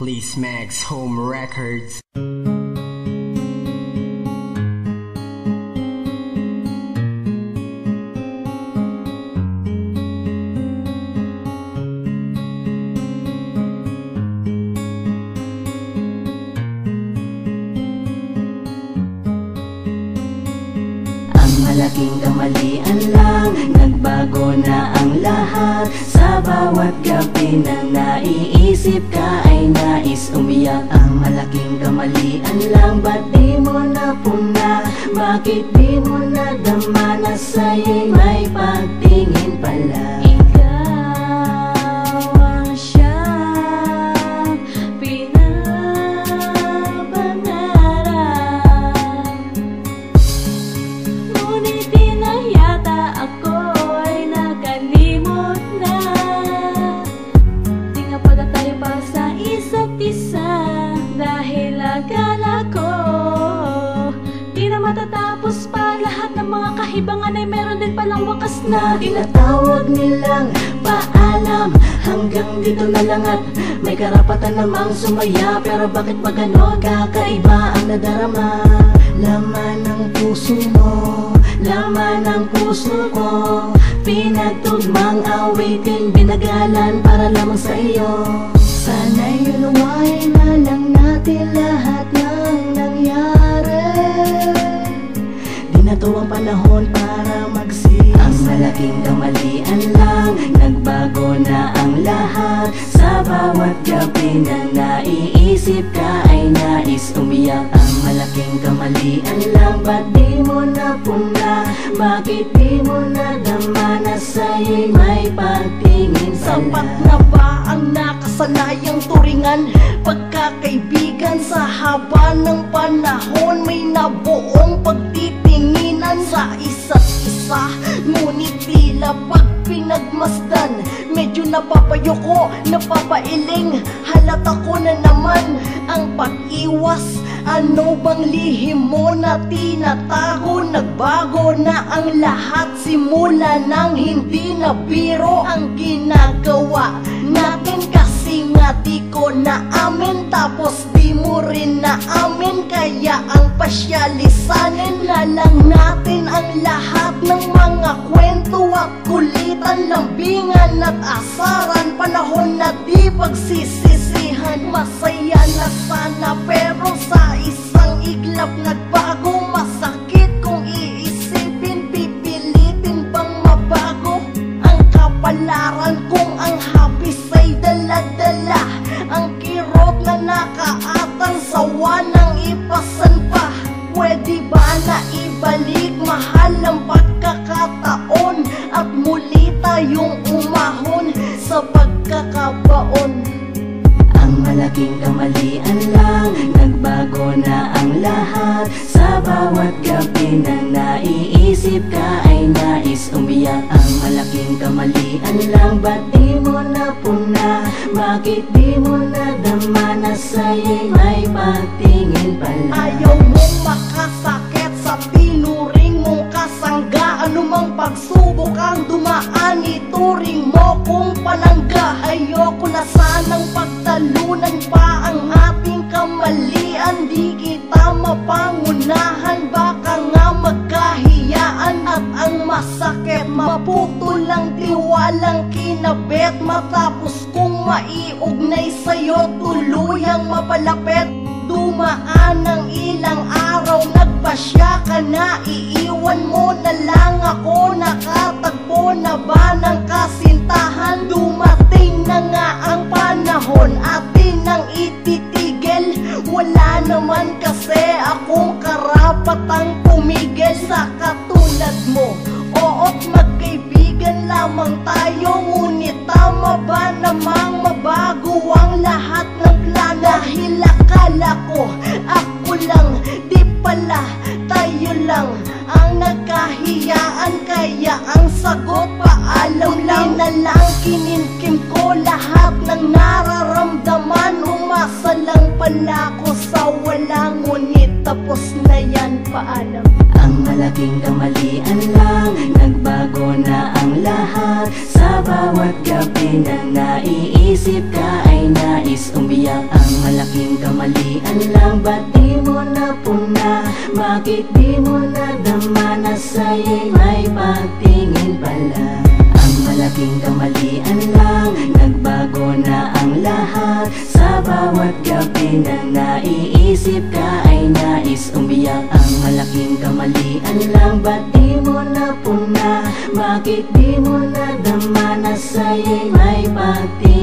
Please Max Home Records. Malaking kamalian lang Nagbago na ang lahat. Sa bawat gabi na naiisip ka Ay nais umiyak. Ang malaking kamalian lang Ba't di mo napuna? Bakit di mo nadama na sa'yo'y wakas na Tinatawag nilang paalam. Hanggang dito na lang at may karapatan namang sumaya. Pero bakit ba ganon? Kakaiba ang nadarama. Laman ng puso mo, laman ng puso ko. Pinagtugmang awitin, binagalan para lamang sa iyo. Sana'y unawain na lang natin lahat ng nangyari na ang panahon para magsisi Ang malaking kamalian lang Nagbago na ang lahat Sa bawat gabi na naiisip ka Ay nais umiyak Ang malaking kamalian lang Ba't di mo napuna? Bakit di mo nadama na sa'yo'y may pagtingin sa Sapat na ba ang nakasanayang turingan? Pagkakaibigan sa haba ng panahon May nabuong pagtitinginan sa isa't isa Ngunit tila pag pinagmasdan Medyo napapayo ko, napapailing. Halata ko na naman ang pag-iwas. Ano bang lihim mo na tinatago? Nagbago na ang lahat Simula nang hindi na biro ang ginagawa natin. Kasi nga di ko na amin Tapos di mo rin na amin Kaya ang pasyalisanin na lang natin Ang lahat ng mga kwento at kulitan Lambingan at asaran. Panahon na di pagsisisihan. Masaya na sana pero sa isang iglap Nagbago. Masakit kung iisipin Pipilitin bang mabago. Ang kapalaran kung ang habis ay dala-dala. Ang kirot na nakaatang sawa ng ipasan pa Pwede ba na ibalik? Mahal ng pagkakataon. At muli tayong umahon sa pagkakabaon malaking kamalian lang Nagbago na ang lahat Sa bawat gabi na naiisip ka Ay nais umiyak Ang malaking kamalian lang Ba't di mo napuna? Bakit di mo nadama na sa'yo'y may pagtingin pala? Ayaw mong makasakit sa tinuring mong kasangga Anumang pagsubok ang dumaan Ituring mo kung palangga Maputol ang tiwalang kinabet. Matapos kong maiugnay sa'yo Tuluyang mapalapit. Dumaan ang ilang araw Nagpasya ka na. Iiwan mo na lang ako. Nakatagpo na ba ng kasintahan tayo lang ang nagkahiyaan Kaya ang sagot paalam lang. na lang Kininkim ko lahat ng nararamdaman. Umasa lang pala ko sa wala Ngunit tapos na yan paalam malaking kamalian lang Nagbago na ang lahat Sa bawat gabi na naiisip ka Ay nais umiyak Ang malaking kamalian lang Ba't di mo na puna? Bakit di mo nadama na sa'yo'y may pagtingin pala? Ang malaking kamalian lang Nagbago na ang lahat Sa bawat gabi na naiisip ka Ay nais umiyak Ang malaking kamalian lang Ba't di mo na puna? Bakit di mo nadama na sa'yo'y may pagtingin